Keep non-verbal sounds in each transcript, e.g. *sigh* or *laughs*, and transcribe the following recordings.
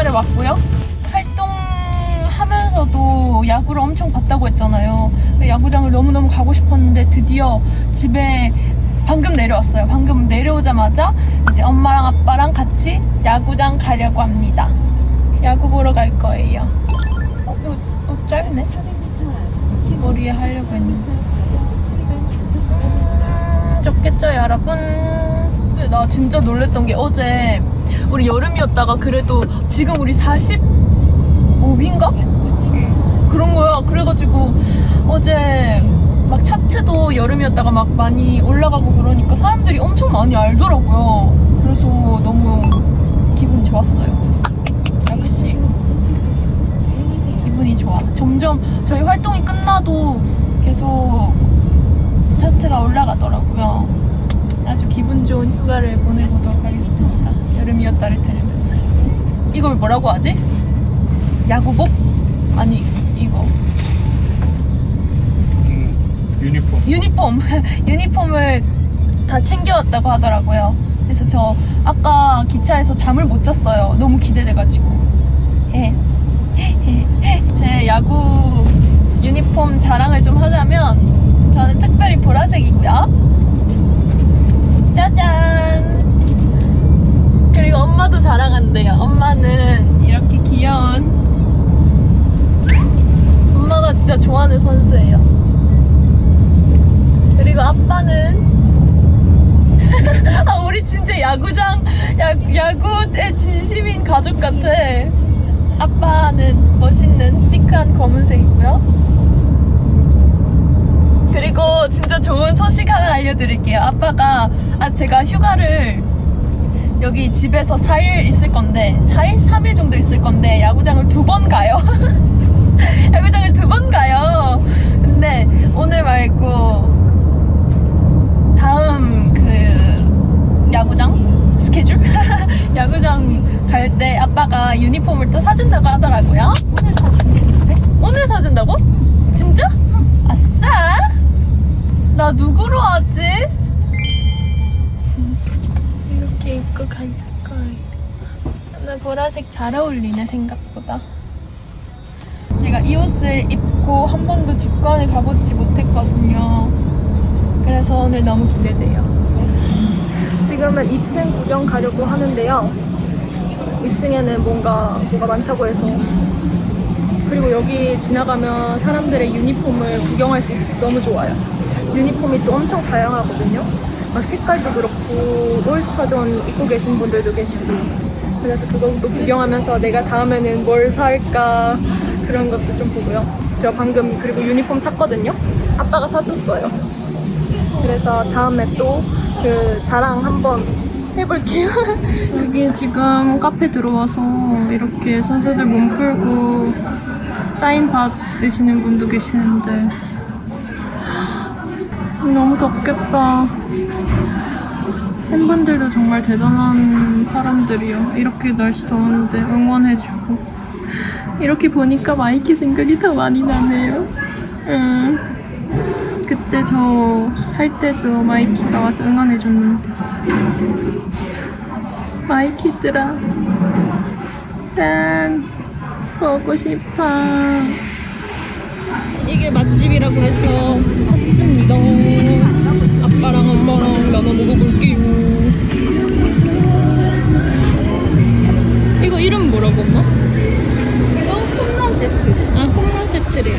달에 왔고요. 활동하면서도 야구를 엄청 봤다고 했잖아요. 야구장을 너무너무 가고 싶었는데 드디어 집에 방금 내려왔어요. 방금 내려오자마자 이제 엄마랑 아빠랑 같이 야구장 가려고 합니다. 야구 보러 갈 거예요. 어, 이거, 어, 짧네. 머리에 하려고 했는데. 음, 좋겠죠, 여러분? 근데 나 진짜 놀랬던 게 어제 우리 여름이었다가 그래도 지금 우리 45인가? 그런 거야. 그래가지고 어제 막 차트도 여름이었다가 막 많이 올라가고 그러니까 사람들이 엄청 많이 알더라고요. 그래서 너무 기분이 좋았어요. 역시 기분이 좋아. 점점 저희 활동이 끝나도 계속 차트가 올라가더라고요. 아주 기분 좋은 휴가를 보내보도록 하겠습니다. 여름이었다를 들으면서. 이걸 뭐라고 하지? 야구복? 아니 이거 음, 유니폼. 유니폼 *laughs* 유니폼을 다 챙겨왔다고 하더라고요. 그래서 저 아까 기차에서 잠을 못 잤어요. 너무 기대돼가지고. 예. *laughs* 제 야구 유니폼 자랑을 좀 하자면 저는 특별히 보라색이고요. 짜잔. 그리고 엄마도 자랑한대요. 엄마는 이렇게 귀여운 엄마가 진짜 좋아하는 선수예요. 그리고 아빠는 *laughs* 아 우리 진짜 야구장 야, 야구의 진심인 가족 같아. 아빠는 멋있는 시크한 검은색이고요. 그리고 진짜 좋은 소식 하나 알려드릴게요. 아빠가 아 제가 휴가를 여기 집에서 4일 있을 건데 4일? 3일 정도 있을 건데 야구장을 두 번 가요. *laughs* 야구장을 두 번 가요. 근데 오늘 말고 다음 그 야구장 스케줄 *laughs* 야구장 갈 때 아빠가 유니폼을 또 사준다고 하더라고요. 오늘 사준댔는데? 오늘 사준다고? 진짜? 아싸! 나 누구로 왔지? 입고 갈까? 나 보라색 잘 어울리네 생각보다. 제가 이 옷을 입고 한 번도 직관을 가보지 못했거든요. 그래서 오늘 너무 기대돼요. 지금은 2층 구경 가려고 하는데요. 2층에는 뭔가 뭐가 많다고 해서 그리고 여기 지나가면 사람들의 유니폼을 구경할 수 있어서 너무 좋아요. 유니폼이 또 엄청 다양하거든요. 막 색깔도 그렇고 올스타전 입고 계신 분들도 계시고 그래서 그것도 구경하면서 내가 다음에는 뭘 살까 그런 것도 좀 보고요. 저 방금 그리고 유니폼 샀거든요. 아빠가 사줬어요. 그래서 다음에 또 그 자랑 한번 해볼게요. *laughs* 여기 지금 카페 들어와서 이렇게 선수들 몸 풀고 사인 받으시는 분도 계시는데 *gasps* 너무 덥겠다. 팬분들도 정말 대단한 사람들이요. 이렇게 날씨 더운데 응원해주고 이렇게 보니까 마이키 생각이 더 많이 나네요. 음. 그때 저 할 때도 마이키가 와서 응원해줬는데 마이키들아 난 보고 싶어 이게 맛집이라고 해서 샀습니다 아빠랑 엄마랑 나눠 먹어볼 게요 이거 홈런 세트. 아 홈런 세트래요.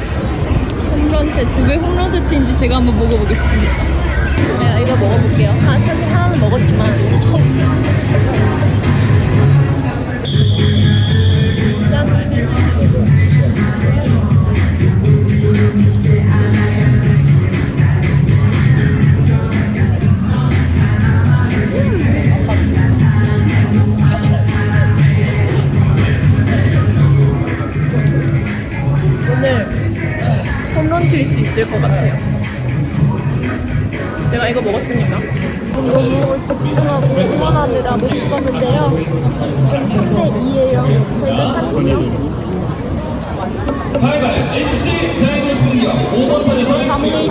홈런 세트. 왜 홈런 세트인지 제가 한번 먹어보겠습니다. 네, 이거 먹어볼게요. 아, 사실 하나는 먹었지만 내가 이거 먹었으니까. 너무 집중하고 응원하느라 못 찍었는데요. 지금 3대 2예요. 저희가 3이요. 사이발 NC 다이노스 공격 5번 타자 자문에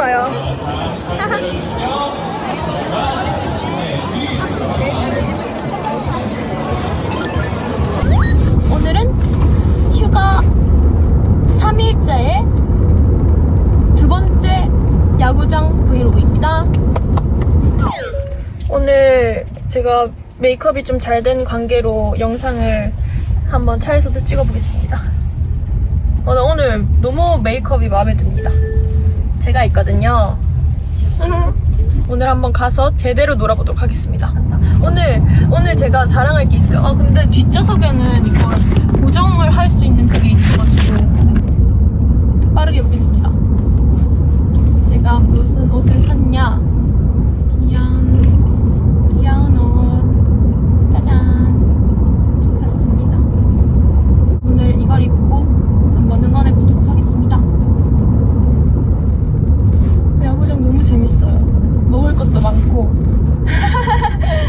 생겼어요. *laughs* 오늘은 휴가 3일째의 두 번째 야구장 브이로그입니다. 오늘 제가 메이크업이 좀 잘 된 관계로 영상을 한번 차에서도 찍어보겠습니다. 어, 나 오늘 너무 메이크업이 마음에 듭니다. 제가 있거든요. 오늘 한번 가서 제대로 놀아보도록 하겠습니다. 오늘 오늘 제가 자랑할 게 있어요. 아 근데 뒷좌석에는 이거 고정을 할 수 있는 그게 있어가지고 빠르게 보겠습니다. 제가 무슨 옷을 샀냐? 귀여운 귀여운 옷 짜잔 샀습니다. 오늘 이걸 입고 한번 응원해 보도록 하겠습니다. 야구장 너무 재밌어요. 먹을 것도 많고.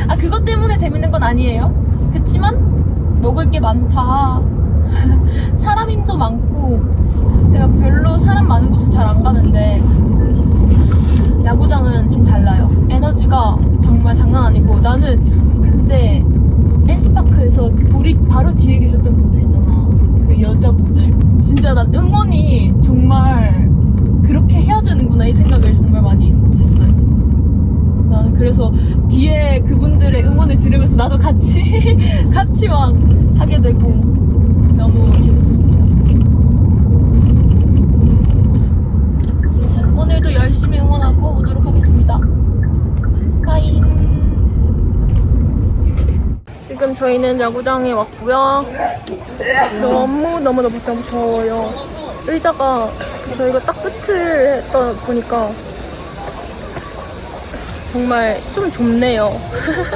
아, 그것 때문에 재밌는 건 아니에요. 그치만, 먹을 게 많다. *laughs* 사람 힘도 많고, 제가 별로 사람 많은 곳을 잘 안 가는데, 야구장은 좀 달라요. 에너지가 정말 장난 아니고, 나는 그때 NC파크에서 우리 바로 뒤에 계셨던 분들 있잖아. 그 여자분들. 진짜 난 응원이 정말 그렇게 해야 되는구나 이 생각을 정말 많이 했어요. 나는 그래서 뒤에 그분들의 응원을 들으면서 나도 같이 *laughs* 같이 막 하게 되고 너무 재밌었습니다. 오늘도 열심히 응원하고 오도록 하겠습니다. 빠잉. 지금 저희는 야구장에 왔고요. 너무 너무 너무 더워요. 의자가 저희가 딱 끝을 했다 보니까 정말 좀 좁네요.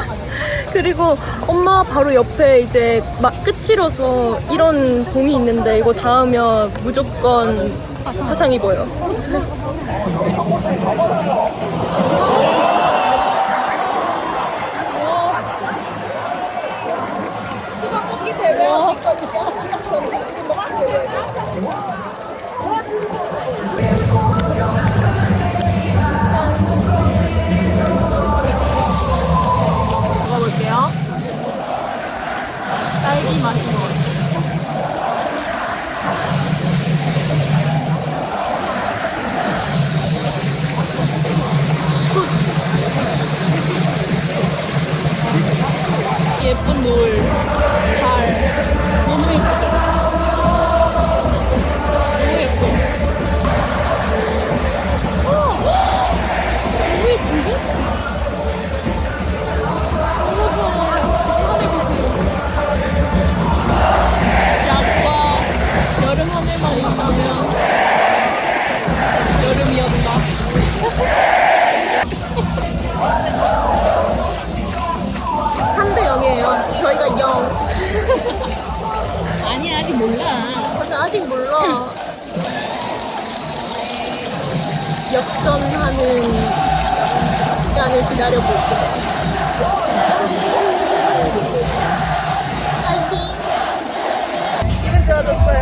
*laughs* 그리고 엄마 바로 옆에 이제 막 끝이라서 이런 봉이 있는데 이거 닿으면 무조건 화상 입어요. 예쁜 노을, 달, 너무 예쁘죠? 너무 예뻐. 역전하는 시간을 기다려볼게. 파이팅! 기분 좋아졌어요.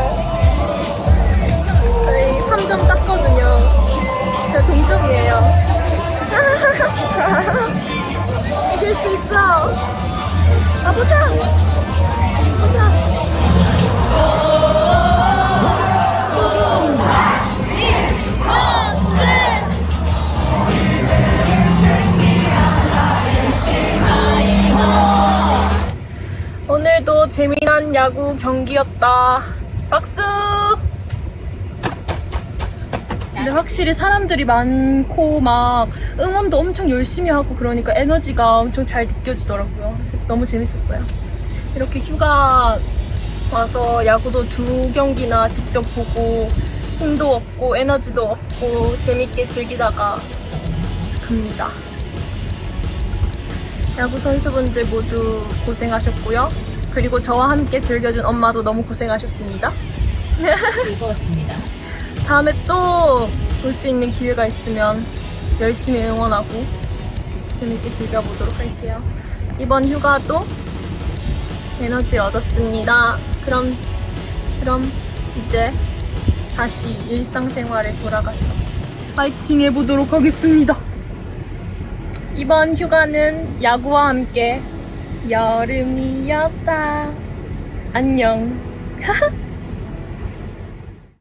저희 3점 땄거든요. 저 동점이에요. *laughs* 이길 수 있어. 야구 경기였다. 박수! 근데 확실히 사람들이 많고 막 응원도 엄청 열심히 하고 그러니까 에너지가 엄청 잘 느껴지더라고요. 그래서 너무 재밌었어요. 이렇게 휴가 와서 야구도 두 경기나 직접 보고 힘도 얻고 에너지도 얻고 재밌게 즐기다가 갑니다. 야구 선수분들 모두 고생하셨고요. 그리고 저와 함께 즐겨준 엄마도 너무 고생하셨습니다. 즐거웠습니다. 다음에 또 볼 수 있는 기회가 있으면 열심히 응원하고 재밌게 즐겨보도록 할게요. 이번 휴가도 에너지 얻었습니다. 그럼, 그럼 이제 다시 일상생활에 돌아가서 파이팅 해보도록 하겠습니다. 이번 휴가는 야구와 함께 여름이었다. 안녕. *laughs*